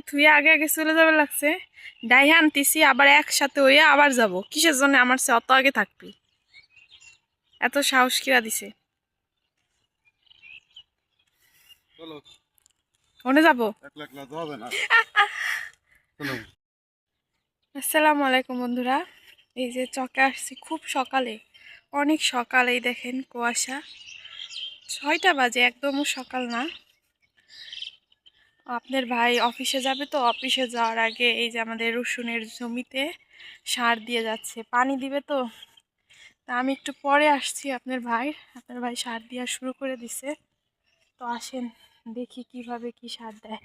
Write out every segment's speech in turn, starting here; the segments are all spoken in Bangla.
থুয়ে আগে আগে চলে যাবে লাগছে। ডাই আনতেছি আবার একসাথে হয়ে আবার যাব। কিসের জন্য আমার সে অত আগে থাকবি? এত সাহস কিরা দিছে? যাব? আসসালামু আলাইকুম বন্ধুরা। এই যে চকে আসছি খুব সকালে। অনেক সকালেই দেখেন কুয়াশা। ছয়টা বাজে একদমও সকাল না। আপনার ভাই অফিসে যাবে তো, অফিসে যাওয়ার আগে এই যে আমাদের রসুনের জমিতে সার দিয়ে যাচ্ছে, পানি দিবে তো। তা আমি একটু পরে আসছি আপনার ভাই আপনার ভাই সার দেওয়া শুরু করে দিছে। তো আসেন, দেখি কীভাবে কি সার দেয়।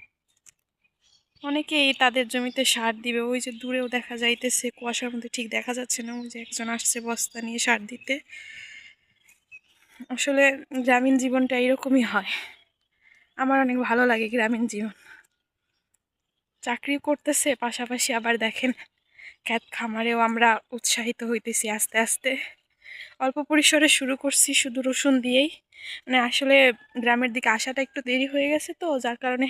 অনেকেই তাদের জমিতে সার দিবে, ওই যে দূরেও দেখা যাইতেছে, কুয়াশার মধ্যে ঠিক দেখা যাচ্ছে না, ওই যে একজন আসছে বস্তা নিয়ে সার দিতে। আসলে গ্রামীণ জীবনটা এরকমই হয়। আমার অনেক ভালো লাগে গ্রামীণ জীবন। চাকরি করতেছে, পাশাপাশি আবার দেখেন খ্যাত খামারেও আমরা উৎসাহিত হইতেছি আস্তে আস্তে। অল্প পরিসরে শুরু করছি শুধু রসুন দিয়েই। মানে আসলে গ্রামের দিকে আসাটা একটু দেরি হয়ে গেছে তো, যার কারণে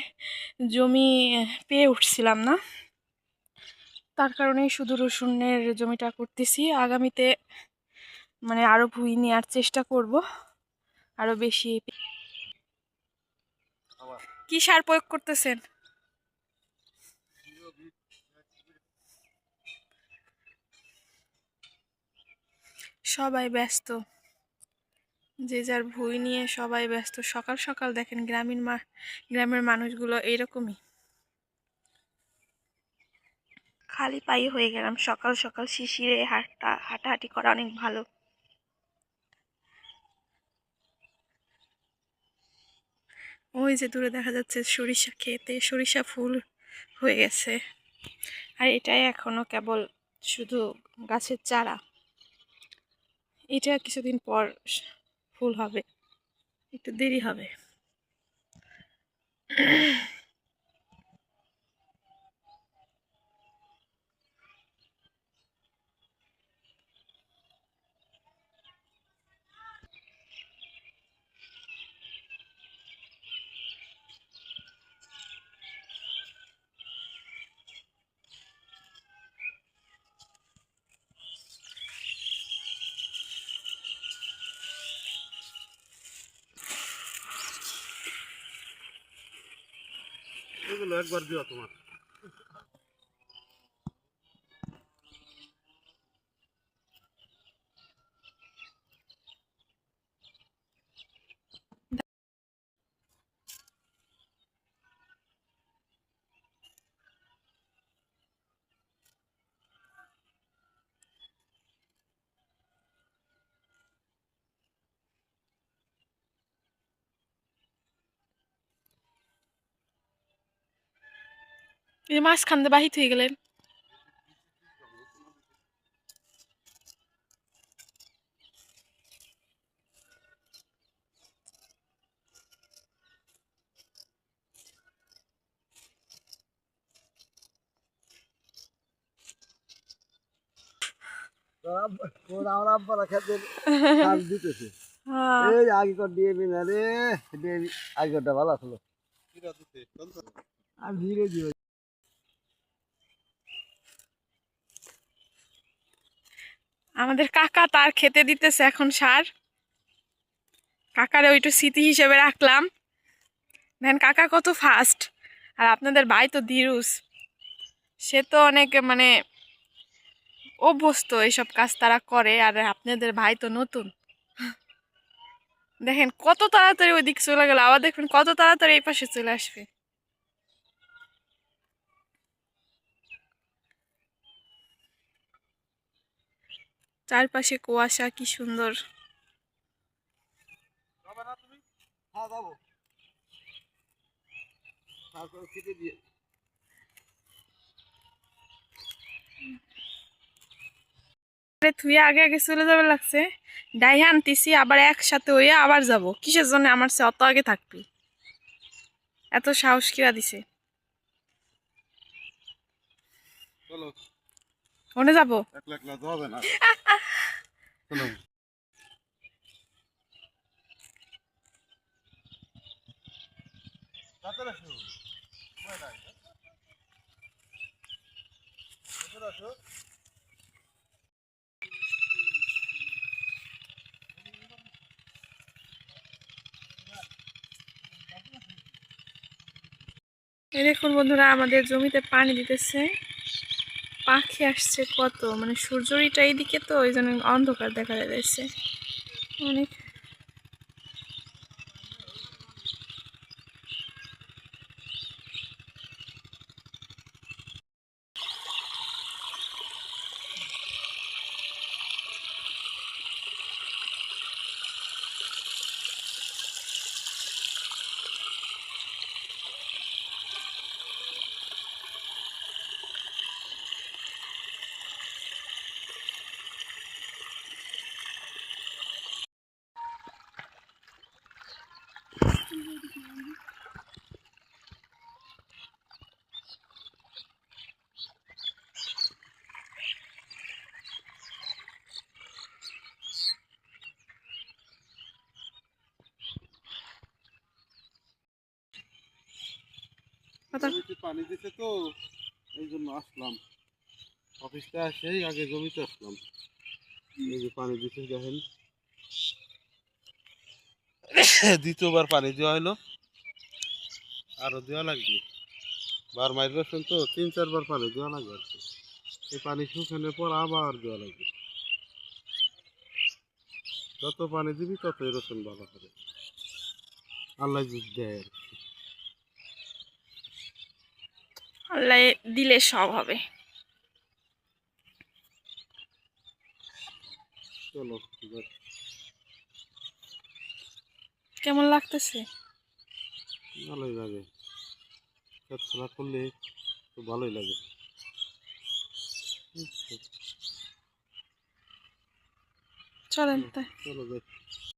জমি পেয়ে উঠছিলাম না। তার কারণেই শুধু রসুনের জমিটা করতেছি। আগামীতে মানে আরও ভুঁই নেওয়ার চেষ্টা করব। আরও বেশি কি সার প্রয়োগ করতেছেন? সবাই ব্যস্ত। যে যার ভুঁই নিয়ে সবাই ব্যস্ত। সকাল সকাল দেখেন গ্রামীণ মা গ্রামের মানুষগুলো এইরকমই। খালি পায়ে হয়ে গেলাম। সকাল সকাল শিশিরে হাঁটা হাঁটাহাঁটি করা অনেক ভালো। ওই যে দূরে দেখা যাচ্ছে সরিষা খেতে সরিষা ফুল হয়ে গেছে। আর এটাই এখনও কেবল শুধু গাছের চারা। এটা কিছুদিন পর ফুল হবে, একটু দেরি হবে। এগুলো একবার দিও তোমার এই মাঝখান দিয়ে বাহিত হয়ে গেলেন। ওরা আব্বারা খেতে কাজ দিতেছে হ্যাঁ এই আগে কর দিয়ে বিনা রে আগে করটা ভালো আসলো আর ধীরে ধীরে আমাদের কাকা তার খেতে দিতেছে এখন সার। কাকারে ওইটু স্মৃতি হিসেবে রাখলাম। দেন কাকা কত ফাস্ট আর আপনাদের ভাই তো ধীরুস। সে তো অনেক মানে অভ্যস্ত এইসব কাজ তারা করে, আর আপনাদের ভাই তো নতুন। দেখেন কত তাড়াতাড়ি ওই দিক চলে গেল, আবার দেখবেন কত তাড়াতাড়ি এই পাশে চলে আসবে। চারপাশে কুয়াশা কি সুন্দর। হ্যাঁ থুয়ে আগে আগে চলে যাবে লাগছে। ডাই আনতেছি আবার একসাথে হয়ে আবার যাব। কিসের জন্য আমার সে অত আগে থাকবি? এত সাহস কিরা দিছে? চলো। মনে যাব? একলা একলা না। চলো। দেখুন বন্ধুরা আমাদের জমিতে পানি দিতেছে। পাখি আসছে কত? মানে সূর্যরিটা এইদিকে তো ওই জন্য অন্ধকার দেখা যাচ্ছে অনেক কথা পানি দিতে তো, এই জন্য আসলাম। অফিসটা আসেই আগে জমিতে আসলাম। এই যে পানি দিতে দেখেন। দ্বিতীয়বার পানি দেওয়া হলো। আরও দেওয়া লাগবে। বার মাইল রসুন তো, তিন, চারবার পানি দেওয়া লাগবে আর কি। এই পানি শুকানোর পর আবার দেওয়া লাগবে। যত পানি দিবি ততই রসুন ভালো করে আল্লাহ দেয় আর কি। আল্লাহ দিলে সব হবে। কেমন লাগতেছে? ভালোই লাগে। খেলা করলে তো ভালোই লাগে। চলেন তাই চলো